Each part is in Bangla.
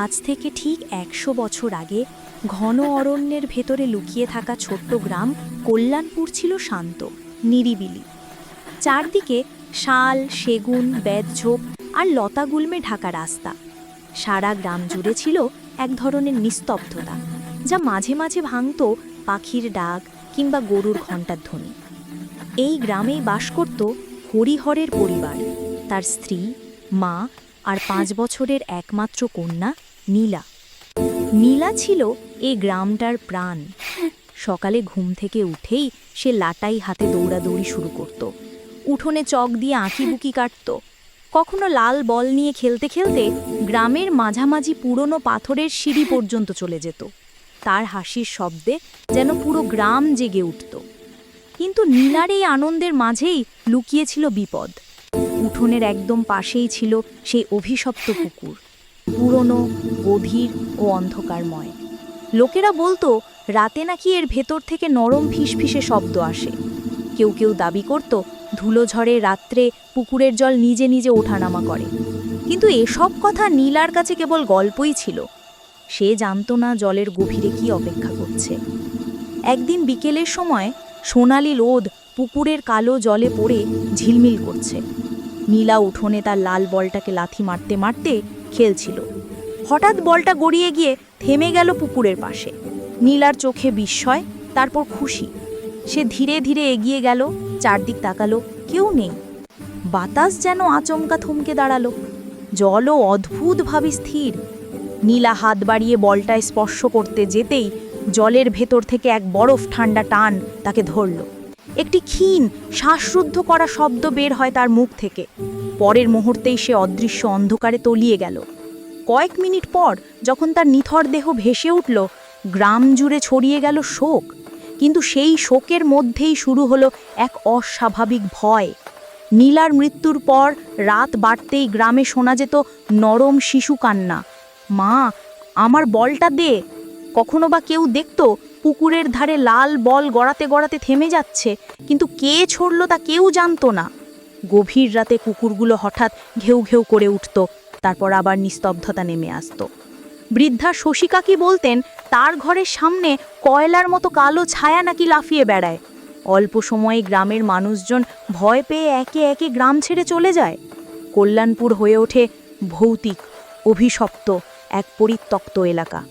আজ থেকে ঠিক একশো বছর আগে ঘন অরণ্যের ভেতরে লুকিয়ে থাকা ছোট্ট গ্রাম কল্যাণপুর ছিল শান্ত, নিরিবিলি। চারদিকে শাল, সেগুন বেদঝোপ আর লতাগুল্মে ঢাকা রাস্তা। সারা গ্রাম জুড়ে ছিল এক ধরনের নিস্তব্ধতা, যা মাঝে মাঝে ভাঙত পাখির ডাক কিংবা গরুর ঘণ্টার ধ্বনি। এই গ্রামেই বাস করত হরিহরের পরিবার, তার স্ত্রী, মা আর পাঁচ বছরের একমাত্র কন্যা নীলা। নীলা ছিল এই গ্রামটার প্রাণ। সকালে ঘুম থেকে উঠেই সে লাটাই হাতে দৌড়াদৌড়ি শুরু করত। উঠোনে চক দিয়ে আঁকি আঁকিবুকি কাটত। কখনো লাল বল নিয়ে খেলতে খেলতে গ্রামের মাঝামাঝি পুরনো পাথরের সিঁড়ি পর্যন্ত চলে যেত। তার হাসির শব্দে যেন পুরো গ্রাম জেগে উঠত। কিন্তু নীলার এই আনন্দের মাঝেই লুকিয়েছিল বিপদ। উঠোনের একদম পাশেই ছিল সেই অভিশপ্ত পুকুর। পুরনো, গভীর ও অন্ধকারময়। লোকেরা বলতো, রাতে নাকি এর ভেতর থেকে নরম ফিসফিসে শব্দ আসে। কেউ কেউ দাবি করত, ধুলো ঝড়ে রাত্রে পুকুরের জল নিজে নিজে ওঠানামা করে। কিন্তু এসব কথা নীলার কাছে কেবল গল্পই ছিল। সে জানতো না জলের গভীরে কি অপেক্ষা করছে। একদিন বিকেলের সময় সোনালি রোদ পুকুরের কালো জলে পড়ে ঝিলমিল করছে। নীলা উঠোনে তার লাল বলটাকে লাথি মারতে মারতে খেলছিল। হঠাৎ বলটা গড়িয়ে গিয়ে থেমে গেল পুকুরের পাশে। নীলার চোখে বিস্ময়, তারপর খুশি। সে ধীরে ধীরে এগিয়ে গেল, চারদিক তাকালো, কেউ নেই। বাতাস যেন আচমকা থমকে দাঁড়াল। জলও অদ্ভুতভাবে স্থির। নীলা হাত বাড়িয়ে বলটায় স্পর্শ করতে যেতেই জলের ভেতর থেকে এক বরফ ঠান্ডা টান তাকে ধরল। একটি ক্ষীণ, শ্বাসরুদ্ধ করা শব্দ বের হয় তার মুখ থেকে। পরের মুহূর্তেই সে অদৃশ্য অন্ধকারে তলিয়ে গেল। কয়েক মিনিট পর যখন তার নিথর দেহ ভেসে উঠল, গ্রাম জুড়ে ছড়িয়ে গেল শোক। কিন্তু সেই শোকের মধ্যেই শুরু হলো এক অস্বাভাবিক ভয়। নীলার মৃত্যুর পর রাত বাড়তেই গ্রামে শোনা যেত নরম শিশু কান্না। মা, আমার বলটা দে। কখনো বা কেউ দেখতো পুকুরের ধারে লাল বল গড়াতে গড়াতে থেমে যাচ্ছে, কিন্তু কে ছড়লো তা কেউ জানতো না। গভীর রাতে কুকুরগুলো হঠাৎ ঘেউ ঘেউ করে উঠত, তারপর আবার নিস্তব্ধতা নেমে আসতো। বৃদ্ধা শশিকাকি বলতেন, তার ঘরের সামনে কয়লার মতো কালো ছায়া নাকি লাফিয়ে বেড়ায়। অল্প সময়ে গ্রামের মানুষজন ভয় পেয়ে একে একে গ্রাম ছেড়ে চলে যায়। কল্যাণপুর হয়ে ওঠে ভৌতিক, অভিশপ্ত এক পরিত্যক্ত এলাকা।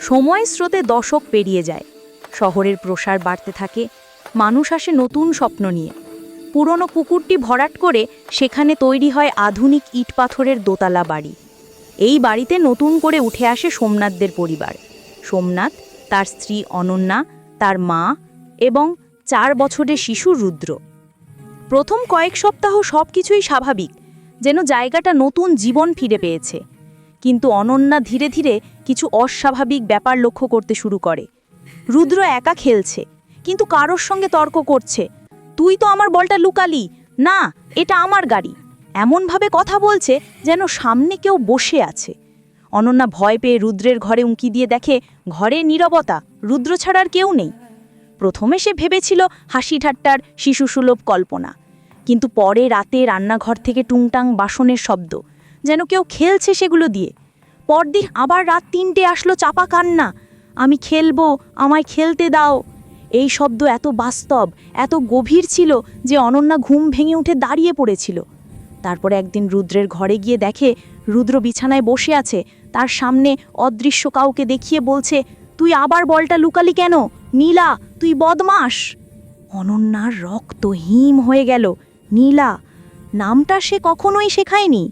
সময় স্রোতে দশক পেরিয়ে যায়। শহরের প্রসার বাড়তে থাকে, মানুষ আসে নতুন স্বপ্ন নিয়ে। পুরনো পুকুরটি ভরাট করে সেখানে তৈরি হয় আধুনিক ইট পাথরের দোতলা বাড়ি। এই বাড়িতে নতুন করে উঠে আসে সোমনাথদের পরিবার। সোমনাথ, তার স্ত্রী অনন্যা, তার মা এবং চার বছরের শিশু রুদ্র। প্রথম কয়েক সপ্তাহ সব কিছুই স্বাভাবিক, যেন জায়গাটা নতুন জীবন ফিরে পেয়েছে। কিন্তু অনন্যা ধীরে ধীরে কিছু অস্বাভাবিক ব্যাপার লক্ষ্য করতে শুরু করে। রুদ্র একা খেলছে, কিন্তু কারোর সঙ্গে তর্ক করছে তুই তো আমার বলটা লুকালি। না, এটা আমার গাড়ি। এমনভাবে কথা বলছে যেন সামনে কেউ বসে আছে। অনন্যা ভয় পেয়ে রুদ্রের ঘরে উঁকি দিয়ে দেখে, ঘরে নীরবতা, রুদ্র ছাড়ার কেউ নেই। প্রথমে সে ভেবেছিল হাসি ঠাট্টার শিশুসুলভ কল্পনা। কিন্তু পরে রাতে রান্নাঘর থেকে টুংটাং বাসনের শব্দ, যেন কেউ খেলছে সেগুলো দিয়ে। পরদিন আবার রাত তিনটে আসলো চাপা কান্না। আমি খেলব, আমায় খেলতে দাও। এই শব্দ এত বাস্তব, এত গভীর ছিল যে অনন্যা ঘুম ভেঙে উঠে দাঁড়িয়ে পড়েছিল। তারপরে একদিন রুদ্রের ঘরে গিয়ে দেখে, রুদ্র বিছানায় বসে আছে, তার সামনে অদৃশ্য কাউকে দেখিয়ে বলছে, তুই আবার বলটা লুকালি কেন? নীলা, তুই বদমাস অনন্যার রক্ত হিম হয়ে গেল, নীলা, নামটা সে কখনোই শেখায়নি।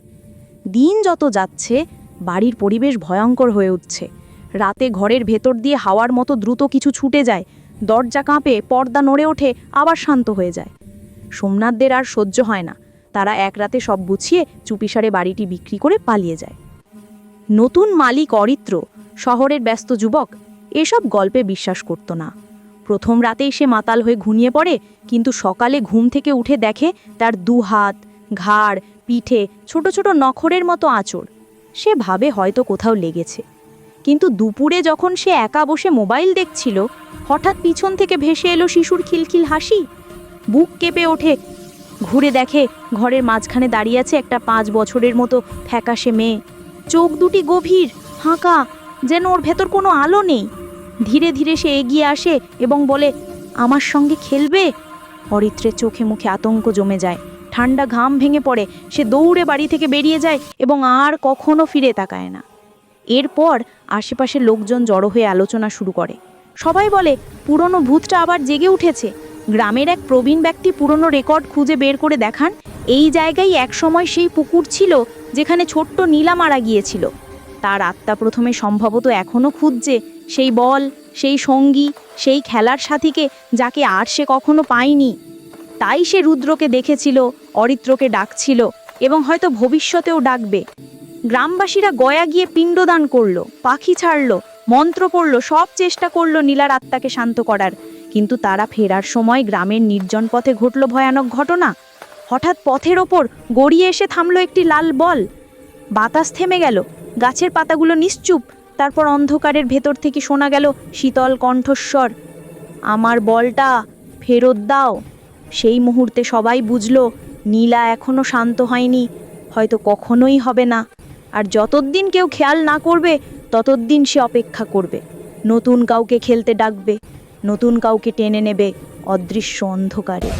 দিন যত যাচ্ছে, বাড়ির পরিবেশ ভয়ঙ্কর হয়ে উঠছে। রাতে ঘরের ভেতর দিয়ে হাওয়ার মতো দ্রুত কিছু ছুটে যায় দরজা কাঁপে পর্দা নড়ে ওঠে, আবার শান্ত হয়ে যায়। সোমনাথদের আর সহ্য হয় না। তারা এক রাতে সব গুছিয়ে চুপিসারে বাড়িটি বিক্রি করে পালিয়ে যায়। নতুন মালিক অরিত্র, শহরের ব্যস্ত যুবক, এসব গল্পে বিশ্বাস করত না। প্রথম রাতেই সে মাতাল হয়ে ঘুমিয়ে পড়ে, কিন্তু সকালে ঘুম থেকে উঠে দেখে তার দু হাত, ঘাড়, পিঠে ছোট ছোট নখরের মতো আঁচড়। সে ভাবে হয়তো কোথাও লেগেছে। কিন্তু দুপুরে যখন সে একা বসে মোবাইল দেখছিল, হঠাৎ পিছন থেকে ভেসে এলো শিশুর খিলখিল হাসি। বুক কেঁপে ওঠে। ঘুরে দেখে ঘরের মাঝখানে দাঁড়িয়ে আছে একটা পাঁচ বছরের মতো ফ্যাকাশে মেয়ে। চোখ দুটি গভীর, ফাঁকা, যেন ওর ভেতর কোনো আলো নেই। ধীরে ধীরে সে এগিয়ে আসে এবং বলে, আমার সঙ্গে খেলবে? অরিত্রের চোখে মুখে আতঙ্ক জমে যায়। ঠান্ডা ঘাম ভেঙে পড়ে। সে দৌড়ে বাড়ি থেকে বেরিয়ে যায় এবং আর কখনো ফিরে তাকায় না। এরপর আশেপাশের লোকজন জড়ো হয়ে আলোচনা শুরু করে। সবাই বলে, পুরনো ভূতটা আবার জেগে উঠেছে। গ্রামের এক প্রবীণ ব্যক্তি পুরনো রেকর্ড খুঁজে বের করে দেখান। এই জায়গায় একসময় সেই পুকুর ছিল যেখানে ছোট্ট নীলা মারা গিয়েছিল। তার আত্মা প্রথমে সম্ভবত এখনও খুঁজছে সেই বল, সেই সঙ্গী, সেই খেলার সাথীকে যাকে আর সে কখনো পায়নি। তাই সে রুদ্রকে দেখেছিল, অরিত্রকে ডাকছিল এবং হয়তো ভবিষ্যতেও ডাকবে। গ্রামবাসীরা গয়া গিয়ে পিণ্ডদান করল, পাখি ছাড়লো, মন্ত্র পড়ল, সব চেষ্টা করল নীলার আত্মাকে শান্ত করার। কিন্তু তারা ফেরার সময় গ্রামের নির্জন পথে ঘটল ভয়ানক ঘটনা। হঠাৎ পথের ওপর গড়িয়ে এসে থামলো একটি লাল বল। বাতাস থেমে গেল, গাছের পাতাগুলো নিশ্চুপ, তারপর অন্ধকারের ভেতর থেকে শোনা গেল শীতল কণ্ঠস্বর, আমার বলটা ফেরত দাও। সেই মুহূর্তে সবাই বুঝল, নীলা এখনও শান্ত হয়নি, হয়তো কখনোই হবে না। আর যতদিন কেউ খেয়াল না করবে ততদিন সে অপেক্ষা করবে। নতুন কাউকে খেলতে ডাকবে, নতুন কাউকে টেনে নেবে অদৃশ্য অন্ধকারে।